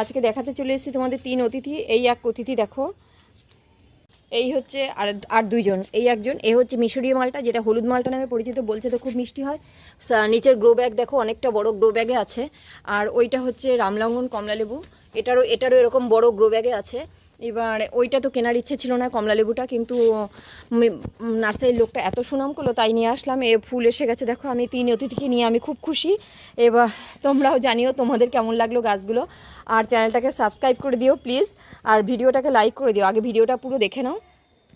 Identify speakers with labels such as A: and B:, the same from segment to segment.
A: আজকে দেখাতে চলে এসেছি তোমাদের তিন অতিথি। এই এক অতিথি দেখো। এই হচ্ছে আর আর দুইজন। এই একজন, এ হচ্ছে মিশরীয় মালটা, যেটা হলুদ মালটা নামে পরিচিত, বলছে তো খুব মিষ্টি হয়। নিচের গ্রো ব্যাগ দেখো, অনেকটা বড় গ্রো ব্যাগে আছে। আর ওইটা হচ্ছে রামলঙ্গন কমলালেবু। এটারও এটারও এরকম বড় গ্রো ব্যাগে আছে। এবার ওইটা তো কেনার ইচ্ছে ছিল না কমলালেবুটা কিন্তু নার্সারির লোকটা এত সুনাম করল, তাই নিয়ে আসলাম। এ ফুল এসে গেছে, দেখো, আমি তিন অতিথিকে নিয়ে আমি খুব খুশি। এবার তোমরাও জানিও তোমাদের কেমন লাগল গাছগুলো। আর চ্যানেলটাকে সাবস্ক্রাইব করে দিও, প্লিজ। আর ভিডিওটাকে লাইক করে দিও। আগে ভিডিওটা পুরো দেখে নাও।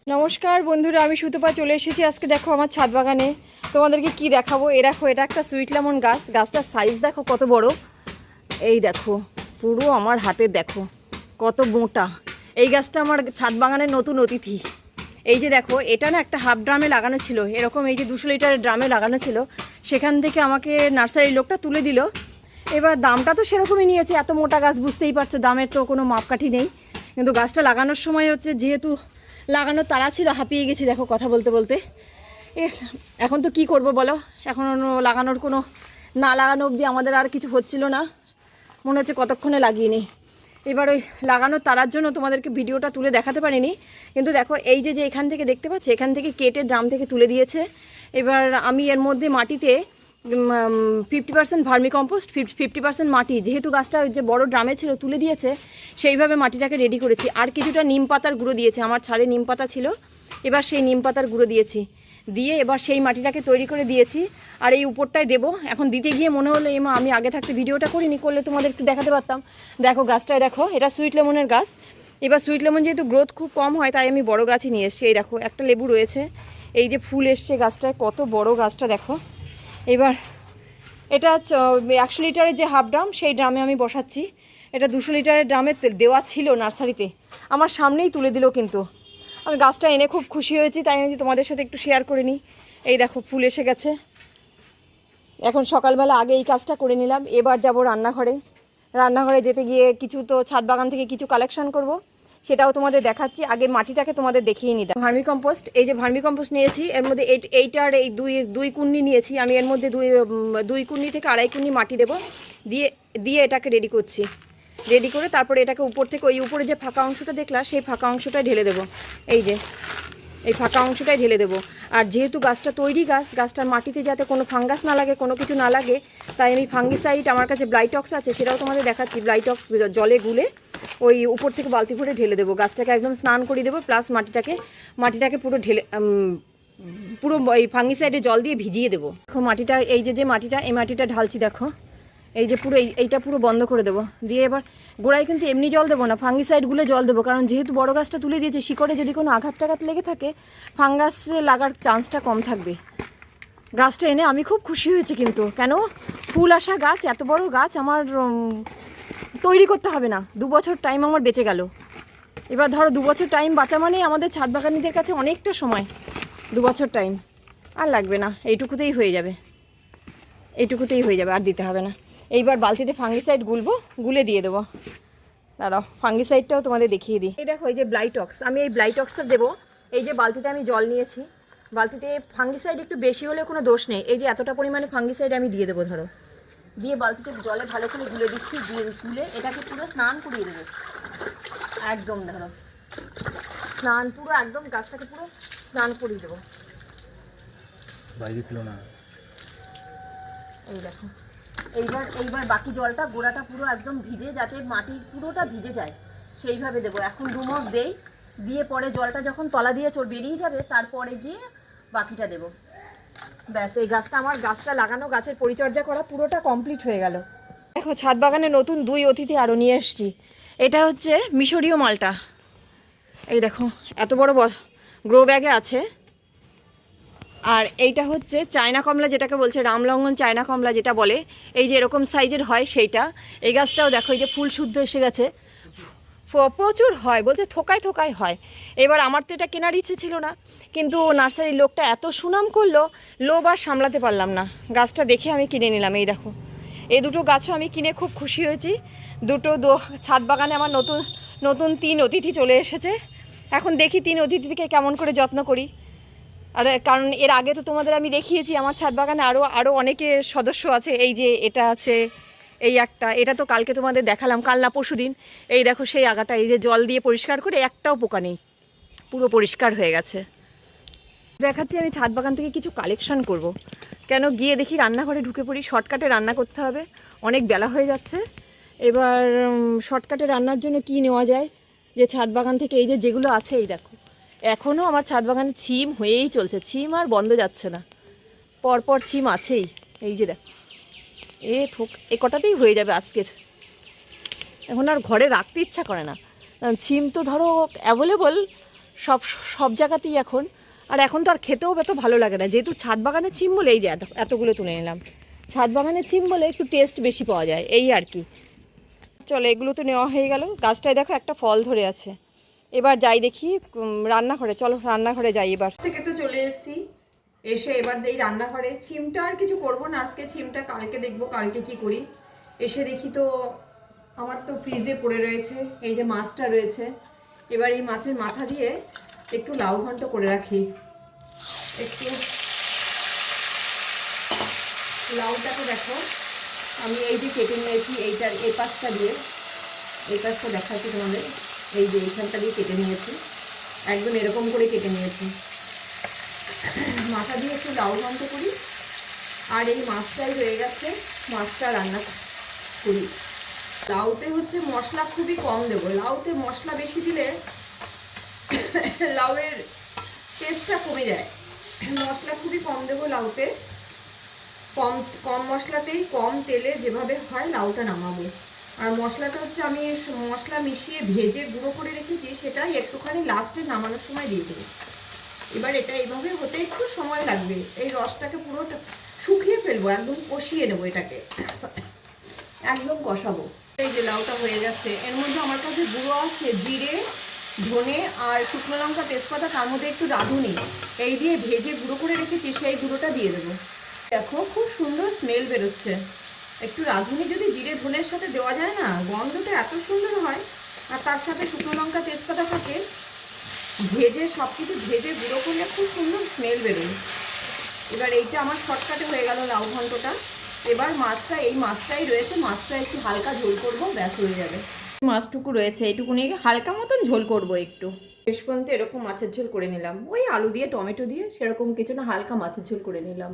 A: নমস্কার বন্ধুরা, আমি সুতপা চলে এসেছি। আজকে দেখো আমার ছাদ বাগানে। তোমাদেরকে কি দেখাবো? এ দেখো, এটা একটা সুইট লেমন গাছ। গাছটার সাইজ দেখো কত বড়। এই দেখো, পুরো আমার হাতে দেখো, কত মোটা। এই গাছটা আমার ছাদ বাগানের নতুন অতিথি। এই যে দেখো, এটা না একটা হাফ ড্রামে লাগানো ছিল। এরকম এই যে দুশো লিটারের ড্রামে লাগানো ছিল। সেখান থেকে আমাকে নার্সারির লোকটা তুলে দিল। এবার দামটা তো সেরকমই নিয়েছে। এত মোটা গাছ বুঝতেই পারছ, দামের তো কোনো মাপকাঠি নেই। কিন্তু গাছটা লাগানোর সময় হচ্ছে যেহেতু লাগানোর তারা ছিল, হাঁপিয়ে গেছি দেখো কথা বলতে বলতে। এখন তো কি করব বলো? এখন লাগানোর কোনো, না লাগানো অবধি আমাদের আর কিছু হচ্ছিল না। মনে হচ্ছে কতক্ষণে লাগিয়ে নিই। এবার ওই লাগানোর তারার জন্য তোমাদেরকে ভিডিওটা তুলে দেখাতে পারিনি। কিন্তু দেখো, এই যে যে এখান থেকে দেখতে পাচ্ছ, এখান থেকে কেটে ড্রাম থেকে তুলে দিয়েছে। এবার আমি এর মধ্যে মাটিতে fifty percent vermicompost fifty percent মাটি। যেহেতু গাছটা ওই যে বড় ড্রামে ছিল, তুলে দিয়েছে, সেইভাবে মাটিটাকে রেডি করেছি। আর কিছুটা নিম পাতার গুঁড়ো দিয়েছে, আমার ছাদে নিম পাতা ছিল। এবার সেই নিম পাতার গুঁড়ো দিয়েছি। দিয়ে এবার সেই মাটিটাকে তৈরি করে দিয়েছি। আর এই উপরটায় দেবো। এখন দিতে গিয়ে মনে হলো, এমা, আমি আগে থাকতে ভিডিওটা করিনি, করলে তোমাদের একটু দেখাতে পারতাম। দেখো গাছটায়, দেখো, এটা সুইট লেমনের গাছ। এবার সুইট লেমন যেহেতু গ্রোথ খুব কম হয়, তাই আমি বড় গাছই নিয়ে এসেছি। এই দেখো, একটা লেবু রয়েছে। এই যে ফুল এসছে গাছটায়, কত বড় গাছটা, দেখো। এবার এটা, একশো লিটারের যে হাফ ড্রাম, সেই ড্রামে আমি বসাচ্ছি। এটা দুশো লিটারের ড্রামে দেওয়া ছিল নার্সারিতে। আমার সামনেই তুলে দিল কিন্তু। আমি গাছটা এনে খুব খুশি হয়েছি, তাই আমি তোমাদের সাথে একটু শেয়ার করে নিই। এই দেখো, ফুল এসে গেছে। এখন সকালবেলা আগে এই কাজটা করে নিলাম, এবার যাব রান্নাঘরে। রান্নাঘরে যেতে গিয়ে কিছু তো ছাদ বাগান থেকে কিছু কালেকশন করব, সেটাও তোমাদের দেখাচ্ছি। আগে মাটিটাকে তোমাদের দেখিয়ে নিই। ভার্মি কম্পোস্ট এই যে ভার্মি কম্পোস্ট নিয়েছি, এর মধ্যে এই এইটার এই দুই দুই কুন্নি নিয়েছি। আমি এর মধ্যে দুই দুই কুন্নি থেকে আড়াই কুন্নি মাটি দেবো, দিয়ে দিয়ে এটাকে রেডি করছি। রেডি করে তারপরে এটাকে উপর থেকে ওই উপরে যে ফাঁকা অংশটা দেখলা সেই ফাঁকা অংশটা ঢেলে দেবো। এই যে, এই ফাঁকা অংশটাই ঢেলে দেবো। আর যেহেতু গাছটা তৈরি গাছ, গাছটার মাটিতে যাতে কোনো ফাঙ্গাস না লাগে, কোনো কিছু না লাগে, তাই আমি ফাঙ্গিসাইড, আমার কাছে ব্লাইটক্স আছে, সেটাও তোমাদের দেখাচ্ছি। ব্লাইটক্স জলে গুলে ওই উপর থেকে বালতি ভরে ঢেলে দেবো। গাছটাকে একদম স্নান করিয়ে দেবো প্লাস মাটিটাকে মাটিটাকে পুরো ঢেলে পুরো এই ফাঙ্গিসাইডে জল দিয়ে ভিজিয়ে দেবো। দেখো, মাটিটা, এই যে যে মাটিটা, এই মাটিটা ঢালছি, দেখো। এই যে পুরো এই- এইটা পুরো বন্ধ করে দেবো। দিয়ে এবার গোড়ায় কিন্তু এমনি জল দেবো না, ফাঙ্গিসাইডগুলো জল দেবো, কারণ যেহেতু বড় গাছটা তুলে দিয়েছে, শিকড়ে যদি কোনো আঘাত টাঘাত লেগে থাকে, ফাঙ্গাসে লাগার চান্সটা কম থাকবে। গাছটা এনে আমি খুব খুশি হয়েছি কিন্তু, কেন? ফুল আসা গাছ, এত বড় গাছ আমার তৈরি করতে হবে না। দু বছর টাইম আমার বেঁচে গেল। এবার ধরো দু বছর টাইম বাঁচা মানেই আমাদের ছাদ বাগানিদের কাছে অনেকটা সময়, দু বছর টাইম আর লাগবে না, এইটুকুতেই হয়ে যাবে। এইটুকুতেই হয়ে যাবে, আর দিতে হবে না। এইবার বালতিতে ফাঙ্গিসাইড গুলবো গুলে দিয়ে দেবো। দাঁড়াও ফাঙ্গিসাইডটাও তোমাদের দেখিয়ে দিই। এই দেখো এই যে ব্লাইটক্স আমি এই ব্লাইটক্সটা দেবো। এই যে বালতিতে আমি জল নিয়েছি বালতিতে ফাঙ্গিসাইড একটু বেশি হলে কোনো দোষ নেই। এই যে এতটা পরিমাণে ফাঙ্গিসাইড আমি দিয়ে দেবো ধরো। দিয়ে বালতিতে জলে ভালো করে গুলে দিচ্ছি দিয়ে তুলে এটাকে পুরো স্নান করিয়ে দেবো। একদম ধরো। স্নান পুরো একদম গাছটাকে পুরো স্নান করিয়ে দেবো।
B: বাইরে ছিল না।
A: এই দেখো। এইবার এইবার বাকি জলটা, গোড়াটা পুরো একদম ভিজে যাতে মাটি পুরোটা ভিজে যায়, সেইভাবে দেবো। এখন দুমস দেই, দিয়ে পরে জলটা যখন তলা দিয়ে চোর বেরিয়ে যাবে, তারপরে গিয়ে বাকিটা দেবো। ব্যাস, এই গাছটা আমার, গাছটা লাগানো, গাছের পরিচর্যা করা পুরোটা কমপ্লিট হয়ে গেল। দেখো, ছাদ বাগানে নতুন দুই অতিথি আরও নিয়ে এসছি। এটা হচ্ছে মিশরীয় মালটা। এই দেখো, এত বড় গ্রো ব্যাগে আছে। আর এইটা হচ্ছে চায়না কমলা যেটাকে বলছে, রামলঙ্গন চায়না কমলা যেটা বলে, এই যে এরকম সাইজের হয় সেইটা। এই গাছটাও দেখো, এই যে ফুল শুদ্ধ এসে গেছে। প্রচুর হয়, বলছে থোকায় থোকায় হয়। এবার আমার তো এটা কেনার ইচ্ছে ছিল না, কিন্তু নার্সারির লোকটা এত সুনাম করল, লোভ আর সামলাতে পারলাম না। গাছটা দেখে আমি কিনে নিলাম, এই দেখো। এই দুটো গাছও আমি কিনে খুব খুশি হয়েছি। দুটো দো- ছাদ বাগানে আমার নতুন নতুন তিন অতিথি চলে এসেছে। এখন দেখি তিন অতিথিকে কেমন করে যত্ন করি। আর, কারণ এর আগে তো তোমাদের আমি দেখিয়েছি, আমার ছাদ বাগানে আরও আরও অনেকে সদস্য আছে, এই যে এটা আছে, এই একটা, এটা তো কালকে তোমাদের দেখালাম, কাল না পরশু দিন। এই দেখো সেই আগাটা, এই যে জল দিয়ে পরিষ্কার করে একটাও পোকা নেই, পুরো পরিষ্কার হয়ে গেছে। দেখাচ্ছি, আমি ছাদ বাগান থেকে কিছু কালেকশন করব। কেন, গিয়ে দেখি রান্নাঘরে ঢুকে পড়ি, শর্টকাটে রান্না করতে হবে, অনেক বেলা হয়ে যাচ্ছে। এবার শর্টকাটে রান্নার জন্য কি নেওয়া যায়? যে ছাদ বাগান থেকে এই যে যেগুলো আছে, এই দেখো। এখনও আমার ছাদ বাগানে ছিম হয়েই চলছে। ছিম আর বন্ধ যাচ্ছে না। পরপর ছিম আছেই। এই যে দেখ। এ থোক, এ কটাতেই হয়ে যাবে আজকের। এখন আর ঘরে রাখতে ইচ্ছা করে না। ছিম তো ধরো অ্যাভেলেবল সব সব জায়গাতেই এখন। আর এখন তো আর খেতেও এত ভালো লাগে না। যেহেতু ছাদ বাগানের ছিম বলে এই যে এত, এতগুলো তুলে নিলাম। ছাদ বাগানের ছিম বলে একটু টেস্ট বেশি পাওয়া যায়। এই আর কি। চলো, এগুলো তো নেওয়া হয়ে গেল। গাছটায় দেখো একটা ফল ধরে আছে। এবার যাই দেখি রান্নাঘরে, চলো রান্নাঘরে যাই এবার। থেকে তো চলে এসেছি, এসে এবার দেই রান্নাঘরে। ছিমটা আর কিছু করব না, আজকে ছিমটা কালকে দেখব, কালকে কি করি। এসে দেখি তো আমার তো ফ্রিজে পড়ে রয়েছে, এই যে মাছটা রয়েছে। এবার এই মাছের মাথা দিয়ে একটু লাউ ঘন্ট করে রাখি। একটু লাউটাকে দেখো, আমি এই যে কেটে নিয়েছি, এইটার এই পাশটা দিয়ে এই পাশটা দেখাচ্ছি তোমাদের। এই যে এইখানটা দিয়ে কেটে নিয়েছি। একদম এরকম করে কেটে নিয়েছি। মাথা দিয়ে একটু লাউ ঘন্ট করি। আর এই মাছটাই রয়ে গেছে মাছটা রান্না করি। লাউতে হচ্ছে মশলা খুবই কম দেবো। লাউতে মশলা বেশি দিলে লাউয়ের টেস্টটা কমে যায়। মশলা খুবই কম দেবো লাউতে। কম কম মশলাতেই কম তেলে যেভাবে হয় লাউটা নামাবো। আর মশলাটা হচ্ছে আমি মশলা মিশিয়ে ভেজে গুঁড়ো করে রেখেছি, সেটাই একটুখানি লাস্টে নামানোর সময় দিয়ে দেবো। এবার এটা এইভাবে হতে একটু সময় লাগবে। এই রসটাকে পুরোটা শুকিয়ে ফেলব, একদম কষিয়ে নেব এটাকে। একদম কষাবো। এই যে লাউটা হয়ে যাচ্ছে এর মধ্যে আমার কাছে গুঁড়ো আছে জিরে, ধনে আর শুকনো লঙ্কা তেজপাতা, তার মধ্যে একটু রাঁধুনি। এই দিয়ে ভেজে গুঁড়ো করে রেখেছি, সেই গুঁড়োটা দিয়ে দেবো। দেখো, খুব সুন্দর স্মেল বেরোচ্ছে। একটু রাঁধুনি যদি জিরে ধনের সাথে দেওয়া যায় না, গন্ধটা এত সুন্দর হয়। আর তার সাথে শুকনো লঙ্কা, তেজপাতা থাকে। ভেজে সব কিছু ভেজে গুঁড়ো করলে খুব সুন্দর স্মেল বেরোয়। এবার এইটা আমার শর্টকাটে হয়ে গেল লাউ ঘন্টটা। এবার মাছটা, এই মাছটাই রয়েছে। মাছটা একটু হালকা ঝোল করব, ব্যাস হয়ে যাবে। মাছটুকু রয়েছে, এইটুকু নিয়ে হালকা মতন ঝোল করব একটু। শেষ পর্যন্ত এরকম মাছের ঝোল করে নিলাম। ওই আলু দিয়ে, টমেটো দিয়ে সেরকম কিছু না, হালকা মাছের ঝোল করে নিলাম।